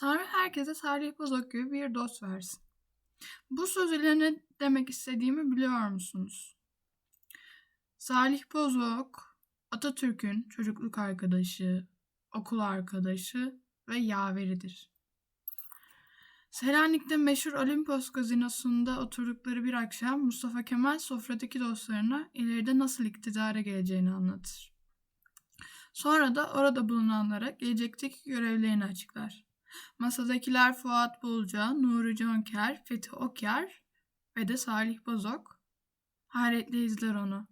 Tanrı herkese Salih Bozok gibi bir dost versin. Bu söz ile ne demek istediğimi biliyor musunuz? Salih Bozok, Atatürk'ün çocukluk arkadaşı, okul arkadaşı ve yaveridir. Selanik'te meşhur Olimpos gazinosunda oturdukları bir akşam Mustafa Kemal sofradaki dostlarına ileride nasıl iktidara geleceğini anlatır. Sonra da orada bulunanlara gelecekteki görevlerini açıklar. Masadakiler Fuat Bulca, Nuri Jonker, Fethi Okyar ve de Salih Bozok. Hayretle izler onu.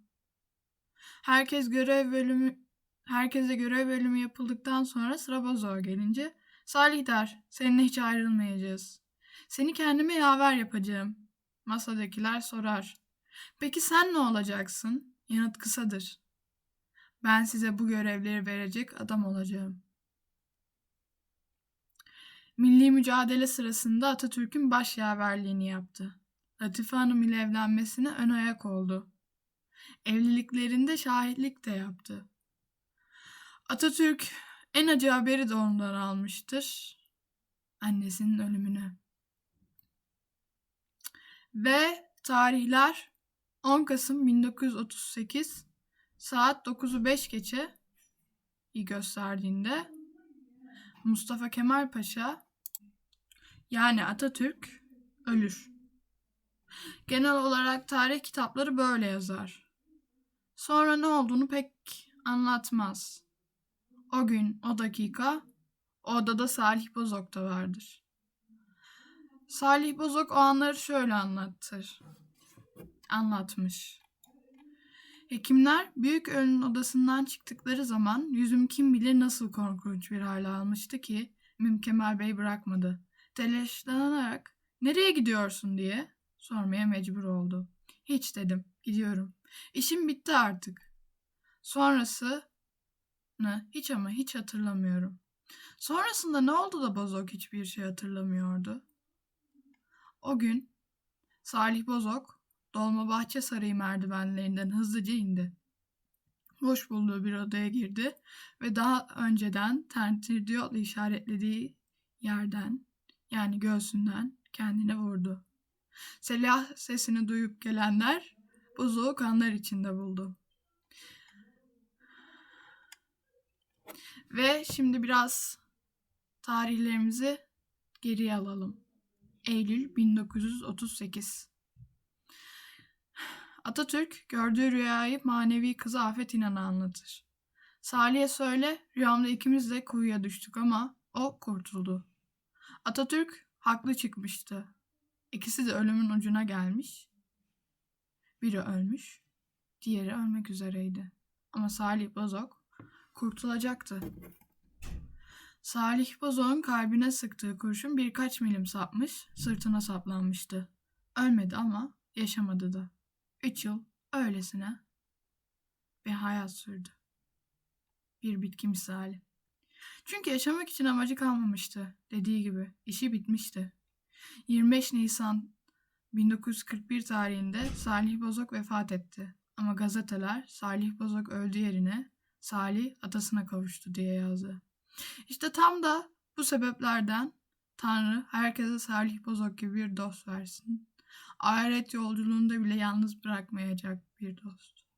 Herkes görev bölümü herkese görev bölümü yapıldıktan sonra sıra Bozok'a gelince Salih der, seninle hiç ayrılmayacağız. Seni kendime yaver yapacağım. Masadakiler sorar. Peki sen ne olacaksın? Yanıt kısadır. Ben size bu görevleri verecek adam olacağım. Milli mücadele sırasında Atatürk'ün başyaverliğini yaptı. Latife Hanım ile evlenmesine ön ayak oldu. Evliliklerinde şahitlik de yaptı. Atatürk en acı haberi de ondan almıştır. Annesinin ölümünü. Ve tarihler 10 Kasım 1938 saat 9'u 5 geçe gösterdiğinde Mustafa Kemal Paşa yani Atatürk ölür. Genel olarak tarih kitapları böyle yazar. Sonra ne olduğunu pek anlatmaz. O gün, o dakika, odada Salih Bozok da vardır. Salih Bozok o anları şöyle anlatır. Anlatmış. Hekimler büyük ölünün odasından çıktıkları zaman yüzüm kim bilir nasıl korkunç bir hale almıştı ki Müm Kemal Bey bırakmadı. Telaşlanarak nereye gidiyorsun diye sormaya mecbur oldu. Hiç dedim gidiyorum. İşim bitti artık. Sonrasını hiç ama hiç hatırlamıyorum. Sonrasında ne oldu da Bozok hiçbir şey hatırlamıyordu? O gün Salih Bozok Dolmabahçe Sarayı merdivenlerinden hızlıca indi. Boş bulduğu bir odaya girdi ve daha önceden tentirdiyotla işaretlediği yerden yani göğsünden kendine vurdu. Silah sesini duyup gelenler buzuğu kanlar içinde buldu. Ve şimdi biraz tarihlerimizi geriye alalım. Eylül 1938 Atatürk gördüğü rüyayı manevi kızı Afet İnan'a anlatır. Salih'e söyle rüyamda ikimiz de kuyuya düştük ama o kurtuldu. Atatürk haklı çıkmıştı. İkisi de ölümün ucuna gelmiş. Biri ölmüş, diğeri ölmek üzereydi. Ama Salih Bozok kurtulacaktı. Salih Bozok'un kalbine sıktığı kurşun birkaç milim sapmış, sırtına saplanmıştı. Ölmedi ama yaşamadı da. Üç yıl öylesine bir hayat sürdü. Bir bitki misali. Çünkü yaşamak için amacı kalmamıştı. Dediği gibi işi bitmişti. 25 Nisan 1941 tarihinde Salih Bozok vefat etti. Ama gazeteler Salih Bozok öldü yerine Salih atasına kavuştu diye yazdı. İşte tam da bu sebeplerden Tanrı herkese Salih Bozok gibi bir dost versin. Ahiret yolculuğunda bile yalnız bırakmayacak bir dost.